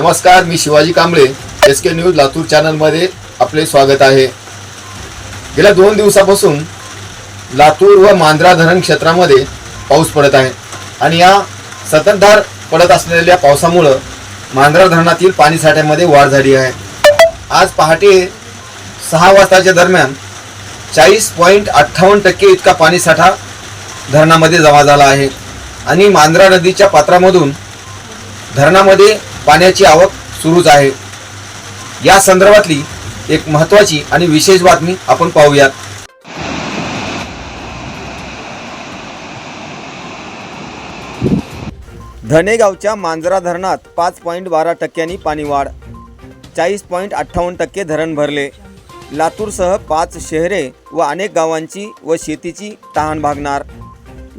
नमस्कार मी Shivaji Kamble. S K news Latur चॅनलमध्ये आपले स्वागत आहे. गेल्या दोन दिवसापासून लातूर व मांजरा धरण क्षेत्रामध्ये पाऊस पडत आहे. आणि या सततधार पडत असलेल्या पावसामुळं मांजरा धरणातील पाणीसाठ्यामध्ये वाढ झाली आहे. आज पहाटे सहा वाजताच्या दरम्यान चाळीस पॉईंट अठ्ठावन्न टक्के इतका पाणीसाठा धरणामध्ये जमा झाला आहे. आणि मांजरा नदीच्या पात्रामधून धरणामध्ये पाण्याची आवक सुरूच आहे. या संदर्भातली एक महत्त्वाची आणि विशेष बातमी आपण पाहूयात. धनेगावच्या मांजरा धरणात पाच पॉईंट बारा टक्क्यांनी पाणी वाढ चाळीस पॉईंट अठ्ठावन्न टक्के धरण भरले. लातूरसह पाच शहरे व अनेक गावांची व शेतीची तहान भागणार.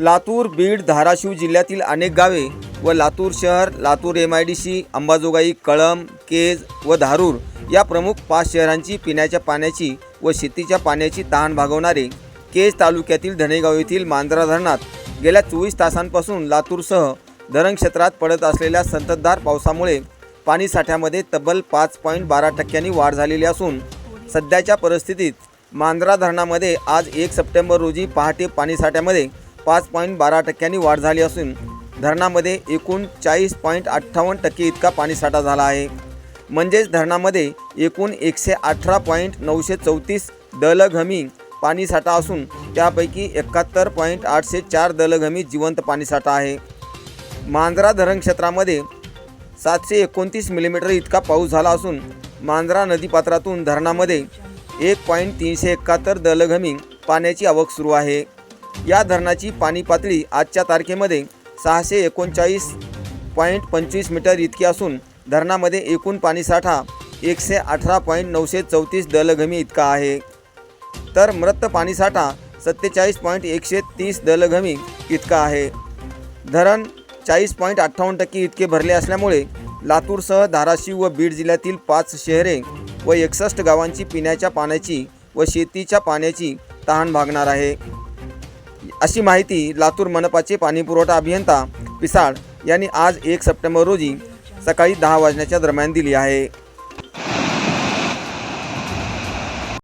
लातूर बीड धाराशिव जिल्ह्यातील अनेक गावे व लातूर शहर Latur M I D C Ambajogai Kalamb Kej व धारूर या प्रमुख पाच शहरांची पिण्याच्या पाण्याची व शेतीच्या पाण्याची तहान भागवणारे केज तालुक्यातील धनेगाव येथील मांजरा धरणात गेल्या चोवीस तासांपासून लातूरसह धरण क्षेत्रात पडत असलेल्या संततधार पावसामुळे पाणीसाठ्यामध्ये तब्बल पाच पॉईंट बारा टक्क्यांनी वाढ झालेली असून सध्याच्या परिस्थितीत मांजरा धरणामध्ये आज एक सप्टेंबर रोजी पहाटे पाणीसाठ्यामध्ये पाच पॉईंट बारा टक्क्यांनी वाढ झाली असून धरणामध्ये एकूण चाळीस पॉईंट अठ्ठावन्न टक्के इतका पाणीसाठा झाला आहे. म्हणजेच धरणामध्ये एकूण एकशे अठरा पॉईंट नऊशे चौतीस दलघमी पाणीसाठा असून त्यापैकी एकाहत्तर पॉईंट आठशे चार दलघमी जिवंत पाणीसाठा आहे. मांजरा धरण क्षेत्रामध्ये सातशे एकोणतीस मिलीमीटर इतका पाऊस झाला असून मांजरा नदीपात्रातून धरणामध्ये एक पॉईंट तीनशे एकाहत्तर दलघमी पाण्याची आवक सुरू आहे. या धरणाची पाणी पातळी आजच्या तारखेमध्ये सहाशे एकोणचाळीस पॉईंट पंचवीस मीटर इतकी असून धरणामध्ये एकूण पाणीसाठा एकशे अठरा पॉईंट नऊशे चौतीस दलघमी इतका आहे. तर मृत पाणीसाठा सत्तेचाळीस पॉईंट एकशे तीस दलघमी इतका आहे. धरण चाळीस पॉईंट अठ्ठावन्न टक्के इतके भरले असल्यामुळे लातूरसह धाराशिव व बीड जिल्ह्यातील पाच शहरे व एकसष्ट गावांची पिण्याच्या पाण्याची व शेतीच्या पाण्याची तहान भागणार आहे. अशी माहिती लातूर मनपाचे पाणीपुरवठा अभियंता पिसाळ यांनी आज एक सप्टेंबर रोजी सकाळी दहा वाजण्याच्या दरम्यान दिली आहे.